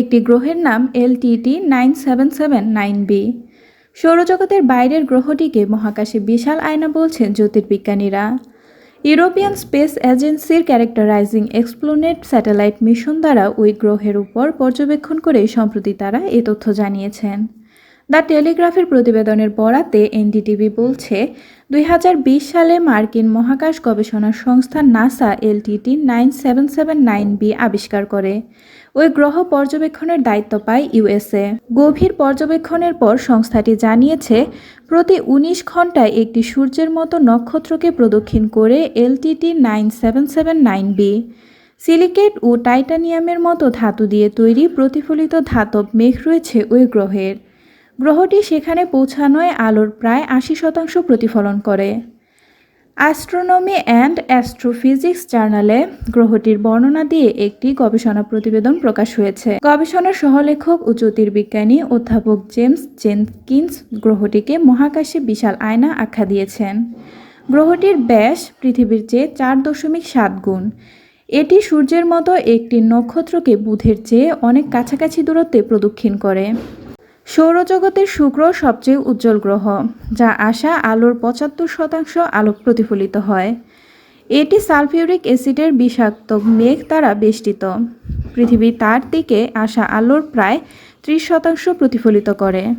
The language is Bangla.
একটি গ্রহের নাম LTT nine seven seven nine B. সৌরজগতের বাইরের গ্রহটিকে মহাকাশে বিশাল আয়না বলছেন জ্যোতির্বিজ্ঞানীরা। ইউরোপিয়ান স্পেস এজেন্সির ক্যারেক্টারাইজিং এক্সপ্লোনেট স্যাটেলাইট মিশন দ্বারা ওই গ্রহের উপর পর্যবেক্ষণ করে সম্প্রতি তারা এ তথ্য জানিয়েছেন। দ্য টেলিগ্রাফের প্রতিবেদনের বরাতে এনডিটিভি বলছে, দুই হাজার বিশ সালে মার্কিন মহাকাশ গবেষণা সংস্থা NASA LTT nine seven seven nine B আবিষ্কার করে। ওই গ্রহ পর্যবেক্ষণের দায়িত্ব পায় ইউএসএ। গভীর পর্যবেক্ষণের পর সংস্থাটি জানিয়েছে, প্রতি উনিশ ঘন্টায় একটি সূর্যের মতো নক্ষত্রকে প্রদক্ষিণ করে LTT nine seven seven nine B. Silicate ও টাইটানিয়ামের মতো ধাতু দিয়ে তৈরি প্রতিফলিত ধাতব মেঘ রয়েছে ওই গ্রহের। গ্রহটি সেখানে পৌঁছানোয় আলোর প্রায় আশি শতাংশ প্রতিফলন করে। অ্যাস্ট্রোনমি অ্যান্ড অ্যাস্ট্রোফিজিক্স জার্নালে গ্রহটির বর্ণনা দিয়ে একটি গবেষণা প্রতিবেদন প্রকাশ হয়েছে। গবেষণার সহলেখক ও জ্যোতির্বিজ্ঞানী অধ্যাপক জেমস জেনকিন্স গ্রহটিকে মহাকাশে বিশাল আয়না আখ্যা দিয়েছেন। গ্রহটির ব্যাস পৃথিবীর চেয়ে চার দশমিক সাত গুণ। এটি সূর্যের মতো একটি নক্ষত্রকে বুধের চেয়ে অনেক কাছাকাছি দূরত্বে প্রদক্ষিণ করে। সৌরজগতের শুক্র সবচেয়ে উজ্জ্বল গ্রহ, যা আসা আলোর পঁচাত্তর শতাংশ আলো প্রতিফলিত হয়। এটি সালফিউরিক অ্যাসিডের বিষাক্ত মেঘ দ্বারা বেষ্টিত। পৃথিবী তার দিকে আসা আলোর প্রায় ত্রিশ শতাংশ প্রতিফলিত করে।